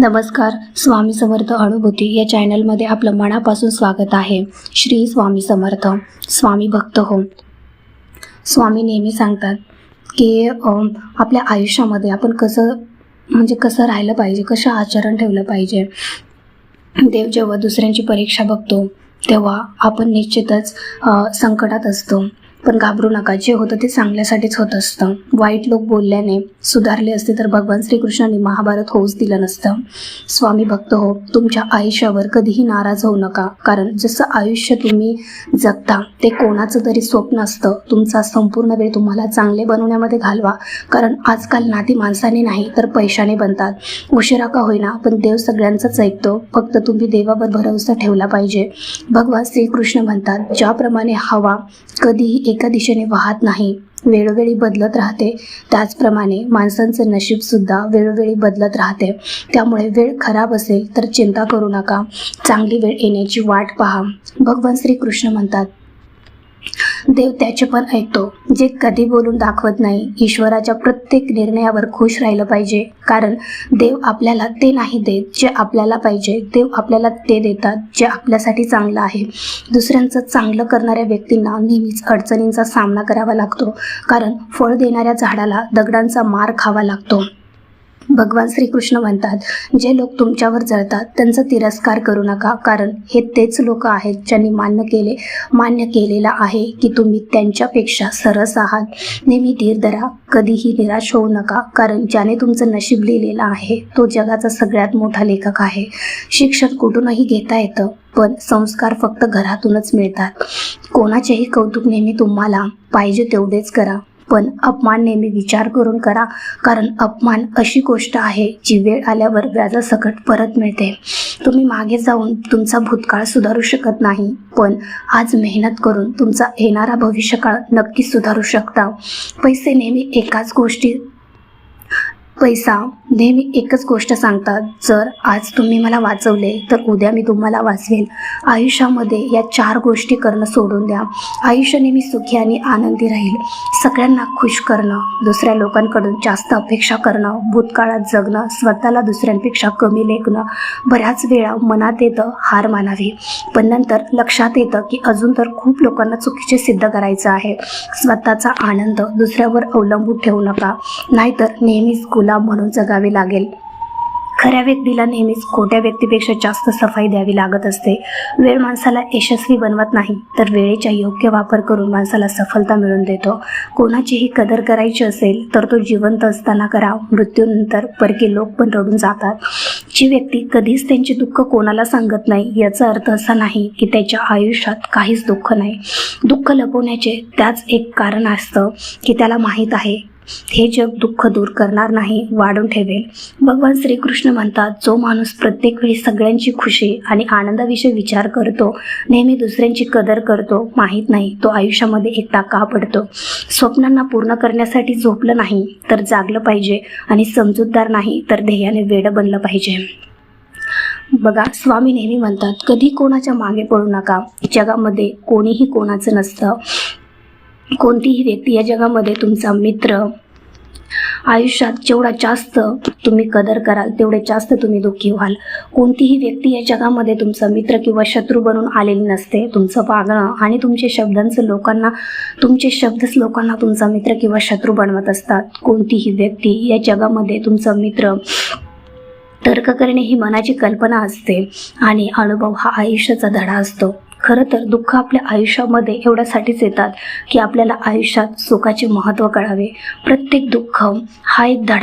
नमस्कार स्वामी समर्थ अनुभूती या चॅनलमध्ये आपलं मनापासून स्वागत आहे. श्री स्वामी समर्थ स्वामी भक्त हो. स्वामी नेहमी सांगतात की आपल्या आयुष्यामध्ये आपण कसं म्हणजे कसं राहिलं पाहिजे कसं आचरण ठेवलं पाहिजे. देव जेव्हा दुसऱ्यांची परीक्षा बघतो तेव्हा आपण निश्चितच संकटात असतो. पण घाबरू नका जे होतं ते चांगल्यासाठीच होत असतं. वाईट लोक बोलल्याने सुधारले असते तर भगवान श्रीकृष्णांनी महाभारत होऊच दिलं नसतं. स्वामी भक्त हो तुमच्या आयुष्यावर कधीही नाराज होऊ नका. कारण जसं आयुष्य तुम्ही जगता ते कोणाचं तरी स्वप्न असतं. तुमचा संपूर्ण वेळ तुम्हाला चांगले बनवण्यामध्ये घालवा. कारण आजकाल नाती माणसाने नाही तर पैशाने बनतात. उशिरा का होईना पण देव सगळ्यांचंच ऐकतो. फक्त तुम्ही देवावर भरोसा ठेवला पाहिजे. भगवान श्रीकृष्ण म्हणतात ज्याप्रमाणे हवा कधीही एका दिशेने वाहत नाही. वेळोवेळी बदलत राहते. त्याचप्रमाणे माणसांचं नशीबसुद्धा वेळोवेळी बदलत राहते. त्यामुळे वेळ खराब असेल तर चिंता करू नका. चांगली वेळ येण्याची वाट पहा. भगवान श्रीकृष्ण म्हणतात देव त्याचे पण ऐकतो. जे कधी बोलून दाखवत नाही ईश्वराच्या प्रत्येक निर्णयावर खुश राहिलं पाहिजे. कारण देव आपल्याला ते नाही देत जे आपल्याला पाहिजे. देव आपल्याला ते देतात जे आपल्यासाठी चांगलं आहे. दुसऱ्यांचं चांगलं करणाऱ्या व्यक्तींना नेहमीच अडचणींचा सामना करावा लागतो. कारण फळ देणाऱ्या झाडाला दगडांचा मार खावा लागतो. भगवान श्रीकृष्ण म्हणतात जे लोक तुमच्यावर जळतात त्यांचा तिरस्कार करू नका कारण हे तेच लोक आहेत ज्यांनी मान्य केले मान्य केलेलं आहे की तुम्ही त्यांच्यापेक्षा सरस आहात. नेहमी धीर धरा कधीही निराश होऊ नका कारण ज्याने तुमचं नशीब लिहिलेलं आहे तो जगाचा सगळ्यात मोठा लेखक आहे. शिक्षण कुठूनही घेता येतं पण संस्कार फक्त घरातूनच मिळतात. कोणाचेही कौतुक नेहमी तुम्हाला पाहिजे तेवढेच करा. पण अपमान नेहमी विचार करून करा. कारण अपमान अशी गोष्ट आहे जी वेळ आल्यावर व्याजासकट परत मिळते. तुम्ही मागे जाऊन तुमचा भूतकाळ सुधारू शकत नाही पण आज मेहनत करून तुमचा येणारा भविष्यकाळ नक्कीच सुधारू शकता. पैसे नेहमी एकाच गोष्टी पैसा नेहमी एकच गोष्ट सांगतात जर आज तुम्ही मला वाचवले तर उद्या मी तुम्हाला वाचवेल आयुष्यामध्ये या चार गोष्टी करणं सोडून द्या. आयुष्य नेहमी सुखी आणि आनंदी राहील. सगळ्यांना खुश करणं दुसऱ्या लोकांकडून जास्त अपेक्षा करणं भूतकाळात जगणं स्वतःला दुसऱ्यांपेक्षा कमी लेखणं बऱ्याच वेळा मनात येतं हार मानावी. पण नंतर लक्षात येतं की अजून तर खूप लोकांना चुकीचे सिद्ध करायचं आहे. स्वतःचा आनंद दुसऱ्यावर अवलंबून ठेवू नका. नाहीतर नेहमीच गुलाम म्हणून जगावे लागेल. खऱ्या व्यक्तीला नेहमीच खोट्या व्यक्तीपेक्षा जास्त सफाई द्यावी लागत असते. वेळ माणसाला यशस्वी बनवत नाही तर वेळेचा योग्य वापर करून माणसाला सफलता मिळवून देतो. कोणाचीही कदर करायची असेल तर तो जिवंत असताना करा मृत्यूनंतर परकी लोक पण रडून जातात. जी व्यक्ती कधीच त्यांचे दुःख कोणाला सांगत नाही याचा अर्थ असा नाही की त्याच्या आयुष्यात काहीच दुःख नाही. दुःख लपवण्याचे त्याच एक कारण असतं की त्याला माहीत आहे हे जग दुःख दूर करणार नाही वाढून ठेवेल. भगवान श्रीकृष्ण म्हणतात जो माणूस प्रत्येक वेळी सगळ्यांची खुशी आणि आनंदाविषयी विचार करतो नेहमी दुसऱ्यांची कदर करतो माहीत नाही तो आयुष्यामध्ये एकटा का पडतो? स्वप्नांना पूर्ण करण्यासाठी झोपलं नाही तर जागलं पाहिजे आणि समजूतदार नाही तर ध्येयाने वेडं बनलं पाहिजे. बघा स्वामी नेहमी म्हणतात कधी कोणाच्या मागे पडू नका. जगामध्ये कोणीही कोणाचं नसतं. कोणतीही व्यक्ती या जगामध्ये तुमचा मित्र आयुष्यात जेवढा जास्त तुम्ही कदर कराल तेवढे जास्त तुम्ही दुःखी व्हाल. कोणतीही व्यक्ती या जगामध्ये तुमचा मित्र किंवा शत्रू बनून आलेली नसते. तुमचं वागणं आणि तुमचे शब्दांचं लोकांना तुमचे शब्दच लोकांना तुमचा मित्र किंवा शत्रू बनवत असतात. कोणतीही व्यक्ती या जगामध्ये तुमचा मित्र तर्क करणे ही मनाची कल्पना असते आणि अनुभव हा आयुष्याचा धडा असतो. खरं तर दुःख आपल्या आयुष्यामध्ये एवढ्यासाठीच येतात की आपल्याला आयुष्यात सुखाचे महत्त्व कळावे. प्रत्येक दुःख हा एक धडा